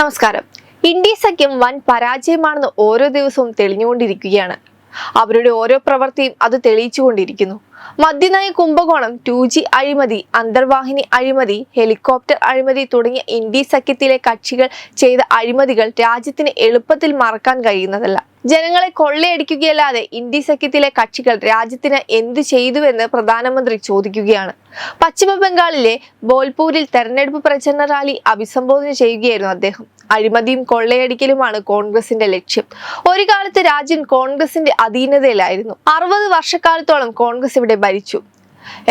നമസ്കാരം. ഇന്ത്യ സഖ്യം വൻ പരാജയമാണെന്ന് ഓരോ ദിവസവും തെളിഞ്ഞുകൊണ്ടിരിക്കുകയാണ്. അവരുടെ ഓരോ പ്രവൃത്തിയും അത് തെളിയിച്ചുകൊണ്ടിരിക്കുന്നു. മദ്യനയ കുംഭകോണം ടു ജി അഴിമതി അന്തർവാഹിനി അഴിമതി ഹെലികോപ്റ്റർ അഴിമതി തുടങ്ങിയ ഇന്ത്യ സഖ്യത്തിലെ കക്ഷികൾ ചെയ്ത അഴിമതികൾ രാജ്യത്തിന് എളുപ്പത്തിൽ മറക്കാൻ കഴിയുന്നതല്ല. ജനങ്ങളെ കൊള്ളയടിക്കുകയല്ലാതെ ഇന്ത്യ സഖ്യത്തിലെ കക്ഷികൾ രാജ്യത്തിന് എന്തു ചെയ്തുവെന്ന് പ്രധാനമന്ത്രി ചോദിക്കുകയാണ്. പശ്ചിമ ബംഗാളിലെ ബോൽപൂരിൽ തെരഞ്ഞെടുപ്പ് പ്രചരണ റാലി അഭിസംബോധന ചെയ്യുകയായിരുന്നു അദ്ദേഹം. അഴിമതിയും കൊള്ളയടിക്കലുമാണ് കോൺഗ്രസിന്റെ ലക്ഷ്യം. ഒരു കാലത്ത് രാജ്യം കോൺഗ്രസിന്റെ അധീനതയിലായിരുന്നു. അറുപത് വർഷക്കാലത്തോളം കോൺഗ്രസ് ഇവിടെ ഭരിച്ചു.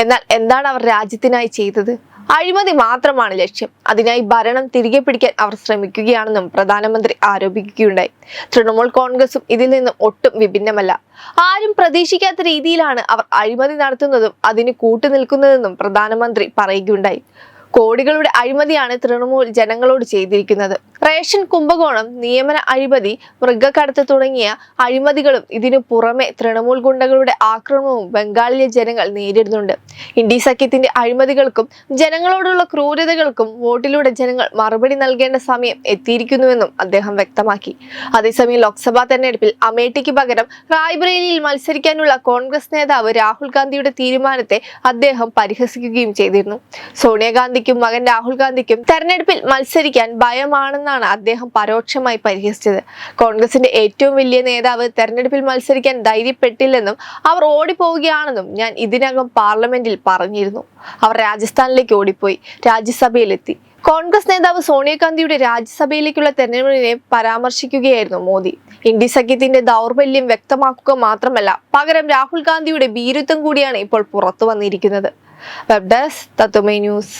എന്നാൽ എന്താണ് അവർ രാജ്യത്തിനായി ചെയ്തത്? അഴിമതി മാത്രമാണ് ലക്ഷ്യം. അതിനായി ഭരണം തിരികെ പിടിക്കാൻ അവർ ശ്രമിക്കുകയാണെന്നും പ്രധാനമന്ത്രി ആരോപിക്കുകയുണ്ടായി. തൃണമൂൽ കോൺഗ്രസും ഇതിൽ നിന്നും ഒട്ടും വിഭിന്നമല്ല. ആരും പ്രതീക്ഷിക്കാത്ത രീതിയിലാണ് അവർ അഴിമതി നടത്തുന്നതും അതിന് കൂട്ടുനിൽക്കുന്നതെന്നും പ്രധാനമന്ത്രി പറയുകയുണ്ടായി. കോടികളുടെ അഴിമതിയാണ് തൃണമൂൽ ജനങ്ങളോട് ചെയ്തിരിക്കുന്നത്. റേഷൻ കുംഭകോണം നിയമന അഴിമതി മൃഗക്കടത്ത് തുടങ്ങിയ അഴിമതികളും ഇതിനു പുറമെ തൃണമൂൽ ഗുണ്ടകളുടെ ആക്രമണവും ബംഗാളിലെ ജനങ്ങൾ നേരിടുന്നുണ്ട്. ഇന്ത്യ സഖ്യത്തിന്റെ അഴിമതികൾക്കും ജനങ്ങളോടുള്ള ക്രൂരതകൾക്കും വോട്ടിലൂടെ ജനങ്ങൾ മറുപടി നൽകേണ്ട സമയം എത്തിയിരിക്കുന്നുവെന്നും അദ്ദേഹം വ്യക്തമാക്കി. അതേസമയം ലോക്സഭാ തെരഞ്ഞെടുപ്പിൽ അമേഠിക്ക് പകരം റായ്ബറേലിയിൽ മത്സരിക്കാനുള്ള കോൺഗ്രസ് നേതാവ് രാഹുൽ ഗാന്ധിയുടെ തീരുമാനത്തെ അദ്ദേഹം പരിഹസിക്കുകയും ചെയ്തിരുന്നു. സോണിയാഗാന്ധിക്കും മകൻ രാഹുൽ ഗാന്ധിക്കും തെരഞ്ഞെടുപ്പിൽ മത്സരിക്കാൻ ഭയമാണെന്നാണ് അദ്ദേഹം പരോക്ഷമായി പരിഹസിച്ചത്. കോൺഗ്രസിന്റെ ഏറ്റവും വലിയ നേതാവ് തെരഞ്ഞെടുപ്പിൽ മത്സരിക്കാൻ ധൈര്യപ്പെട്ടില്ലെന്നും അവർ ഓടിപ്പോവുകയാണെന്നും ഞാൻ ഇതിനകം പാർലമെന്റിൽ പറഞ്ഞിരുന്നു. അവർ രാജസ്ഥാനിലേക്ക് ഓടിപ്പോയി രാജ്യസഭയിലെത്തി. കോൺഗ്രസ് നേതാവ് സോണിയാഗാന്ധിയുടെ രാജ്യസഭയിലേക്കുള്ള തെരഞ്ഞെടുപ്പിനെ പരാമർശിക്കുകയായിരുന്നു മോദി. ഇന്ത്യ സഖ്യത്തിന്റെ ദൗർബല്യം വ്യക്തമാക്കുക മാത്രമല്ല പകരം രാഹുൽ ഗാന്ധിയുടെ ഭീരുത്വം കൂടിയാണ് ഇപ്പോൾ പുറത്തു വന്നിരിക്കുന്നത്. Web desk Thathwame news.